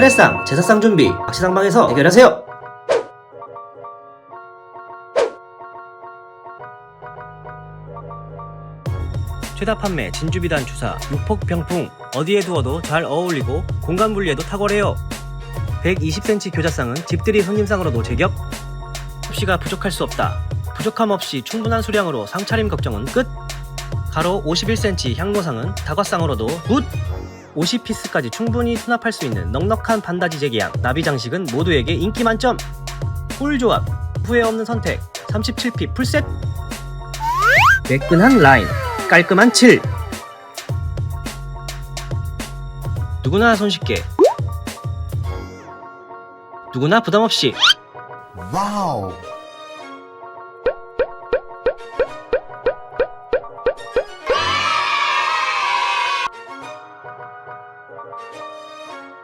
차례상, 제사상 준비, 박시상방에서 해결하세요. 최다 판매 진주비단 주사 육폭 병풍. 어디에 두어도 잘 어울리고 공간 분리에도 탁월해요. 120cm 교자상은 집들이 손님상으로도 제격. 섭씨가 부족할 수 없다. 부족함 없이 충분한 수량으로 상차림 걱정은 끝. 가로 51cm 향로상은 다과상으로도 굿 50피스까지 충분히 수납할 수 있는 넉넉한 반다지 재계양 나비 장식은 모두에게 인기 만점. 꿀 조합 후회 없는 선택 37피 풀셋. 매끈한 라인 깔끔한 칠. 누구나 손쉽게. 누구나 부담없이. Wow!